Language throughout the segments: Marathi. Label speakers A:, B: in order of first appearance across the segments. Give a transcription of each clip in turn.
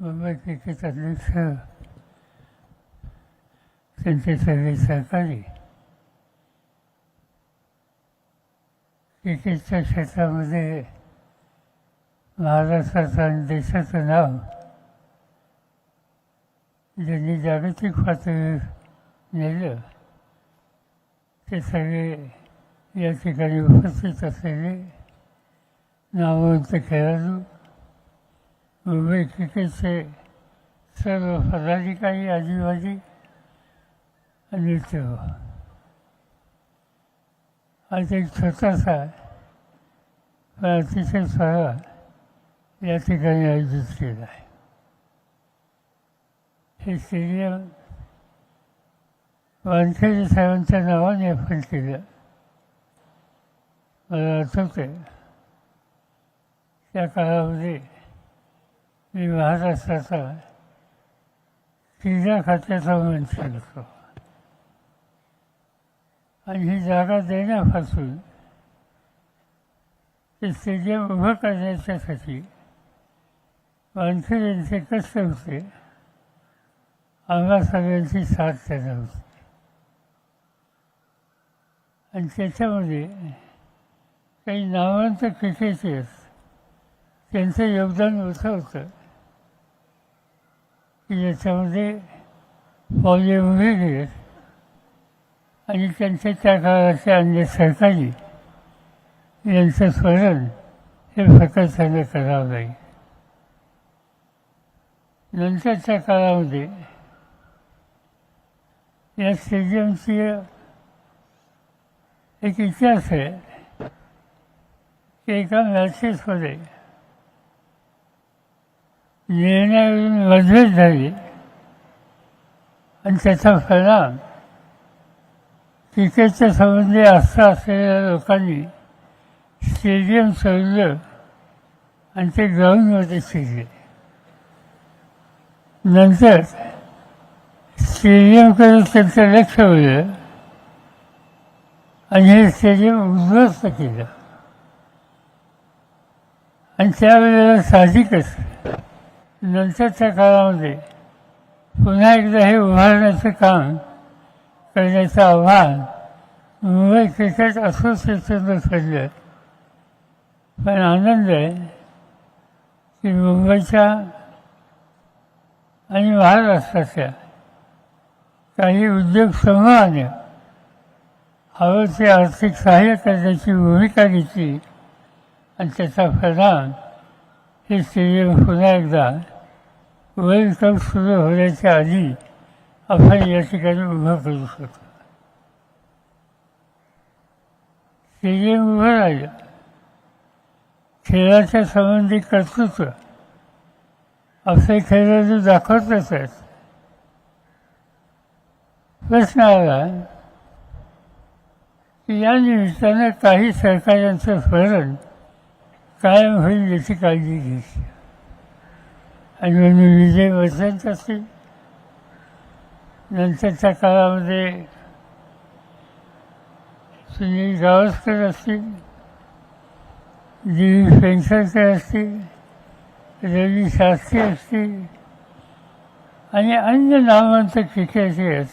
A: मुंबई क्रिकेट अध्यक्ष त्यांचे सगळे सहकारी क्रिकेटच्या क्षेत्रामध्ये महाराष्ट्राचं आणि देशाचं नाव ज्यांनी जागतिक पातळीवर नेलं ते सगळे या ठिकाणी उपस्थित असलेले नामवंत खेळाडू मुंबई क्रिकेटचे सर्व पदाधिकारी आदिवासी आणि आज एक छोटासा पण अतिशय सोहळा या ठिकाणी आयोजित केला आहे. हे स्टेडियम वानखेडे साहेबांच्या नावाने आपण केलं. मला आठवते त्या काळामध्ये मी महाराष्ट्राचा क्रीडा खात्याचा मंत्री होतो. आणि ही जागा देण्यापासून ते स्टेडियम उभं करण्याच्यासाठी वानखेड यांचे कष्ट होते. आम्हा सगळ्यांची साथ त्यांना होती. आणि त्याच्यामध्ये काही नावांत क्रिकेटर्स त्यांचं योगदान मोठं होतं. याच्यामध्ये ज्याच्यामध्ये पॉली आणि त्यांच्या त्या काळाचे अन्य सरकारी यांचं स्मरण हे प्रकर्षाने करावं लागेल. नंतरच्या काळामध्ये या स्टेडियमची एक इतिहास आहे की एका मॅचेसमध्ये निर्णयावरून मतभेद झाले. आणि त्याचा परिणाम क्रिकेटच्या संबंधी आस्था असलेल्या लोकांनी स्टेडियम सोडलं आणि ते ग्राउंडमध्ये शिरले. नंतर स्टेडियमकडे त्यांचं लक्ष होतं आणि हे स्टेडियम उद्ध्वस्त केलं. आणि त्यावेळेला साहजिकच नंतरच्या काळामध्ये पुन्हा एकदा हे उभारण्याचं काम करण्याचं आव्हान मुंबई क्रिकेट असोसिएशननं ठरलं पण आनंद आहे की मुंबईच्या आणि महाराष्ट्राच्या काही उद्योग समूहाने हवं ते आर्थिक सहाय्य करण्याची भूमिका घेतली आणि त्याचा परिणाम हे स्टेडियम पुन्हा एकदा वर्ल्ड कप सुरू होण्याच्या आधी आपण या ठिकाणी उभं करू शकतो. स्टेडियम उभं राहिलं खेळाच्या संबंधी कर्तृत्व असे खेळाडू दाखवतच आहेत. प्रश्न आला की या निमित्तानं काही सरकारांचं स्मरण कायम होईल याची काळजी घ्यायची. आणि म्हणून विजय वसंत असतील नंतरच्या काळामध्ये सुनील गावस्कर असतील दिलीप पेंसरकर असतील. रवी शास्त्री असतील. आणि अन्य नामवंत आहेत.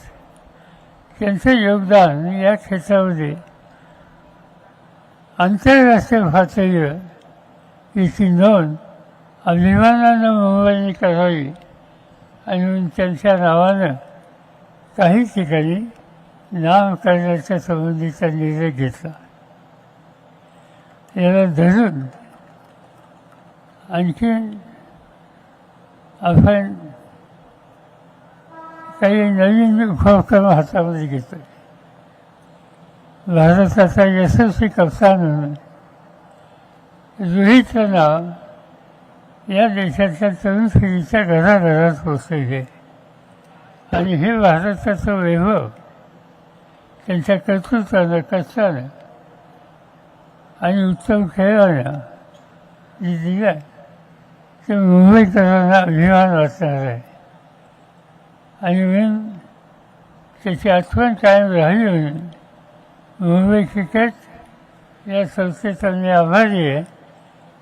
A: त्यांचं योगदान या क्षेत्रामध्ये आंतरराष्ट्रीय पातळीवर याची नोंद अभिमानानं मुंबईने करावी आणि त्यांच्या नावानं काही ठिकाणी नाम करण्याच्या संबंधीचा निर्णय घेतला. याला धरून आणखीन आपण काही नवीन उपक्रम हातामध्ये घेतो भारताचा यशस्वी कप्तान म्हणून रोहितचं नाव या देशाच्या तरुण पिढीच्या घराघरात पोचलेले आणि हे भारताचं वैभव त्यांच्या कर्तृत्वानं कष्टानं आणि उत्तम खेळानं जे दिलं ते मुंबईकरांना अभिमान वाटणार आहे. आणि म्हणून त्याची आठवण कायम राहिली म्हणून मुंबई क्रिकेट या संस्थेचा मी आभारी आहे.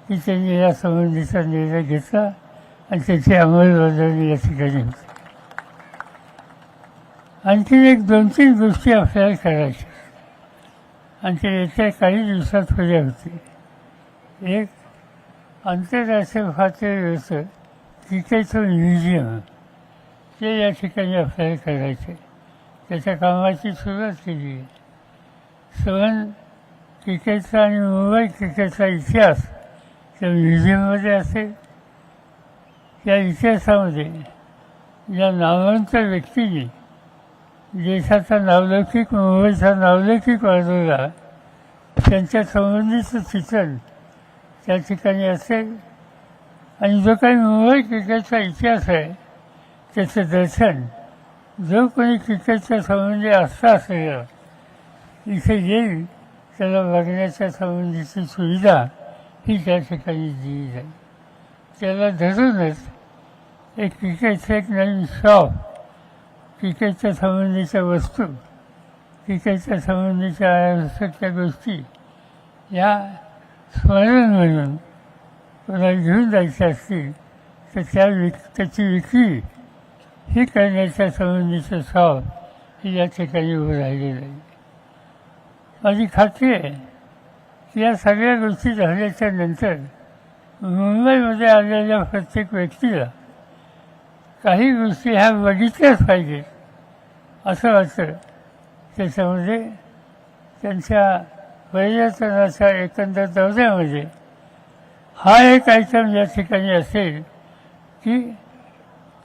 A: की त्यांनी या संबंधीचा निर्णय घेतला आणि त्याची अंमलबजावणी या ठिकाणी होती. आणखी एक दोन तीन गोष्टी आपल्याला करायच्या आणि ते येत्या काही दिवसात उद्या होते एक आंतरराष्ट्रीय पातळीवर होतं क्रिकेटचं म्युझियम ते या ठिकाणी आपल्याला करायचे त्याच्या कामाची सुरुवात केली आहे. सवन क्रिकेटचा आणि मुंबई क्रिकेटचा इतिहास त्या म्युझियममध्ये असेल त्या इतिहासामध्ये या नामवंत व्यक्तीने देशाचा नावलौकिक मुंबईचा नावलौकिक वाढवला. त्यांच्या संबंधीचं चित्रण त्या ठिकाणी असेल. आणि जो काही मुंबई क्रिकेटचा इतिहास आहे त्याचं दर्शन जो कोणी क्रिकेटच्या संबंधी आस्था असेल इथे येईल त्याला बघण्याच्या संबंधीची सुविधा ही त्या ठिकाणी दिली जाईल त्याला धरूनच एक क्रिकेटचं एक नवीन शॉप क्रिकेटच्या संबंधीच्या वस्तू क्रिकेटच्या संबंधीच्या आवश्यक गोष्टी या स्मरण म्हणून कोणाला घेऊन जायच्या असतील तर त्या विक त्याची विक्री ही करण्याच्या संबंधीचं शॉप ही या ठिकाणी उभं राहिलेलं आहे माझी खात्री आहे या सगळ्या गोष्टी झाल्याच्यानंतर मुंबईमध्ये आलेल्या प्रत्येक व्यक्तीला काही गोष्टी ह्या बघितल्याच पाहिजेत असं वाटतं. त्याच्यामध्ये त्यांच्या पर्यटनाच्या एकंदर दौऱ्यामध्ये म्हणजे हा एक आयटम या ठिकाणी असेल की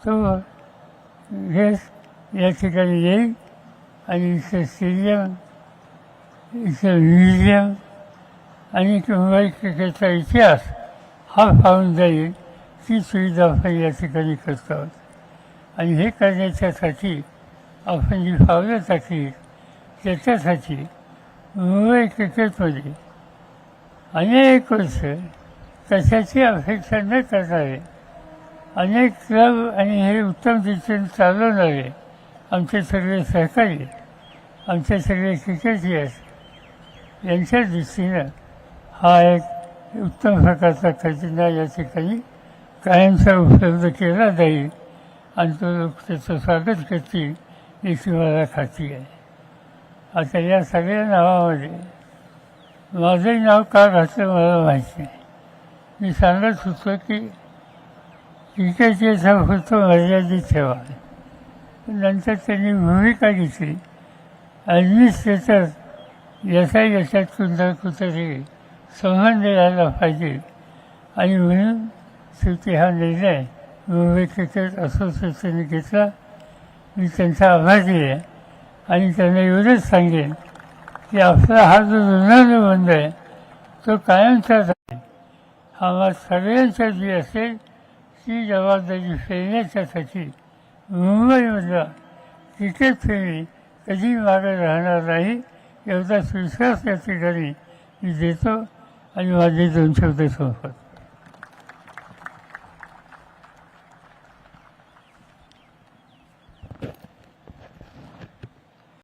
A: तो हे या ठिकाणी येईल आणि इथं स्टेडियम इथं म्युझियम आणि मुंबई क्रिकेटचा इतिहास हा पाहून जाईल ती सुविधा आपण या ठिकाणी करतो आहोत. आणि हे करण्याच्यासाठी आपण जी पावलं टाकली त्याच्यासाठी मुंबई क्रिकेटमध्ये अनेक वर्ष कशाची अपेक्षा न करणारे अनेक क्लब आणि हे उत्तम दिशेने चालवणारे आमचे सगळे सहकारी आमचे सगळे क्रिकेटियर्स यांच्या दृष्टीनं हा एक उत्तम प्रकारचा खजिना या ठिकाणी कायमचा उपलब्ध केला जाईल आणि तो लोक त्याचं स्वागत करतील याची मला खात्री आहे. आता या सगळ्या नावामध्ये माझंही नाव का घातलं मला माहिती नाही. मी सांगत होतो की क्रिकेटचा फक्त मर्यादित ठेवा. नंतर त्यांनी भूमिका घेतली. ॲडमिनिस्ट्रेटर याचा याच्यात कुठं कुठंतरी संबंध यायला पाहिजे. आणि म्हणून शेवटी हा निर्णय मुंबई क्रिकेट असोसिएशनने घेतला. मी त्यांचा आभारी आहे. आणि त्यांना एवढंच सांगेन की आपला हा जो ऋणानुबंध आहे तो कायमचाच आहे आम्हा सगळ्यांच्या जी असेल ती जबाबदारी फेडण्याच्यासाठी मुंबईमधला क्रिकेट फेरी कधी मागे राहणार नाही एवढाच विश्वास या ठिकाणी मी देतो. आणि माझे दोन शब्द संपत